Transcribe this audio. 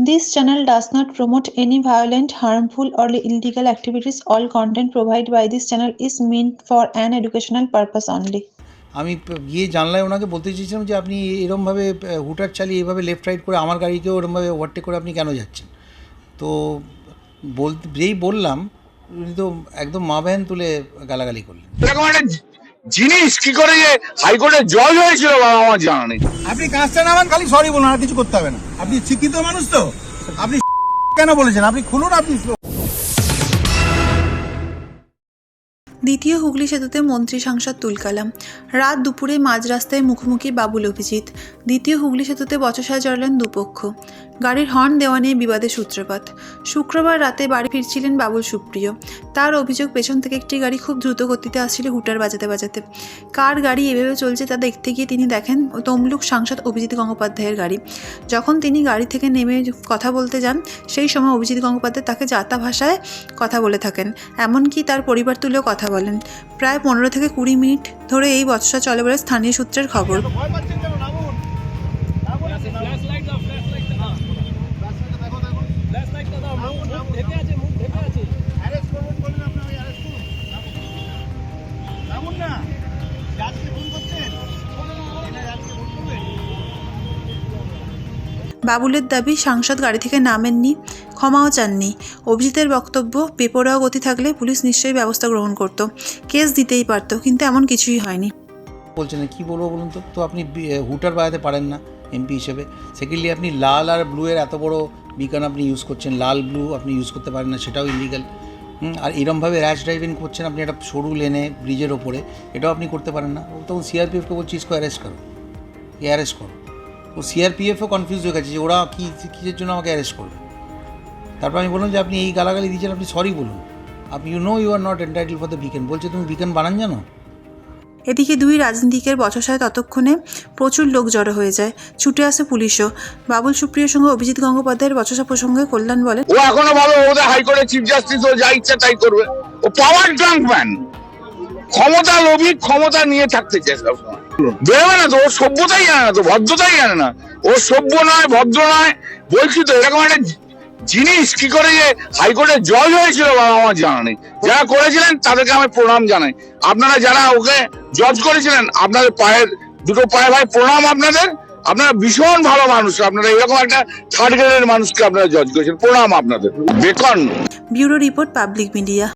This channel does not promote any violent, harmful, or illegal activities. All content provided by this channel is meant for an educational purpose only. আমি গিয়ে জানলায় ওনাকে বলতে চেয়েছিলাম যে আপনি এরমভাবে হুটার চালিয়ে এভাবে লেফট রাইট করে আমার গাড়িকেও এরমভাবে ওভারটেক করে আপনি কেন যাচ্ছেন তো বলতে যেই বললাম উনি তো একদম মা ভ্যান তুলে গালাগালি করলেন জিনিস কি করে যে হাইকোর্টে জজ হয়েছিল বাবা আমার জানা নেই। আপনি কাজটা নামান খালি সরি বলুন আর কিছু করতে হবে না। আপনি শিক্ষিত মানুষ তো। আপনি কেন বলেছেন? আপনি খুলুন আপনি দ্বিতীয় হুগলি সেতুতে মন্ত্রী সাংসদ তুলকালাম রাত দুপুরে মাঝ রাস্তায় মুখোমুখি বাবুল অভিজিৎ। দ্বিতীয় হুগলি সেতুতে বচসায় জড়ালেন দুপক্ষ। গাড়ির হর্ন দেওয়া নিয়ে বিবাদের সূত্রপাত। শুক্রবার রাতে বাড়ি ফিরছিলেন বাবুল সুপ্রিয়। তার অভিযোগ, পেছন থেকে একটি গাড়ি খুব দ্রুত গতিতে আসছিল হুটার বাজাতে বাজাতে। কার গাড়ি এভাবে চলছে তা দেখতে গিয়ে তিনি দেখেন তমলুক সাংসদ অভিজিৎ গঙ্গোপাধ্যায়ের গাড়ি। যখন তিনি গাড়ি থেকে নেমে কথা বলতে যান, সেই সময় অভিজিৎ গঙ্গোপাধ্যায় তাকে যাতা ভাষায় কথা বলে থাকেন, এমনকি তার পরিবার তুলেও কথা বলেন। প্রায় পনেরো থেকে কুড়ি মিনিট ধরে এই বচসা চলে বলে স্থানীয় সূত্রের খবর। বাবুলের দাবি সাংসদ গাড়ি থেকে নামেননি, ক্ষমাও চাননি। অভিজিতের বক্তব্য, বেপরোয়া গতি থাকলে পুলিশ নিশ্চয়ই ব্যবস্থা গ্রহণ করত। কেস দিতেই পারত, কিন্তু এমন কিছুই হয়নি। বলছেন কী বলব বলুন তো? তো আপনি হুটার বাজাতে পারেন না, এমপি হিসেবে। সেকেন্ডলি আপনি লাল আর ব্লু এর এত বড় বিকান আপনি ইউজ করছেন। লাল ব্লু আপনি ইউজ করতে পারেন না, সেটাও ইলিগাল আর এরমভাবে র্যাশ ড্রাইভিং করছেন আপনি একটা সরু লেনে ব্রিজের ওপরে, এটাও আপনি করতে পারেন না। তখন সিআরপিএফকে বলছি ইসকো অ্যারেস্ট করো। অ্যারেস্ট করো। ও সিআরপিএফও কনফিউজ হয়ে গেছে যে ওরা কী কিসের জন্য আমাকে অ্যারেস্ট করবে তারপর আমি বললাম যে আপনি এই গালাগালি দিয়েছেন আপনি সরি বলুন। আপনি you know you are not entitle for the বিকেন বলছে তুমি বিকেন বানান জানো? এদিকে দুই রাজনীতিকের বচসায় ততক্ষণে প্রচুর লোক জড়ো হয়ে যায়। ছুটে আসে পুলিশও। বাবুল সুপ্রিয়র সঙ্গে অভিজিৎ গঙ্গোপাধ্যায়ের বচসা প্রসঙ্গে কল্যাণ বলেন ও এখনও ভালো ওদের হাইকোর্টের চিফ জাস্টিস ও যা ইচ্ছা তাই করবে। ও পাওয়ার ড্রাঙ্ক ম্যান ক্ষমতা লোভী ক্ষমতা নিয়ে থাকতে চায় সবসময়। বেরোবে না তো ও সভ্যতাই জানে না তো ভদ্রতাই জানে না। ও সভ্য নয় ভদ্র নয় বলছি তো এরকম একটা জিনিস কি করে যে হাইকোর্টে জজ হয়েছিল বাবা আমার জানা নেই। যারা করেছিলেন তাদেরকে আমি প্রণাম জানাই। আপনারা যারা ওকে জজ করেছিলেন আপনাদের পায়ের দুটো পায়ে ভাই প্রণাম আপনাদের। আপনারা ভীষণ ভালো মানুষ আপনারা এরকম একটা থার্ড গ্রেডের মানুষকে আপনারা জজ করেছেন প্রণাম আপনাদের। Beacon. Bureau report public media.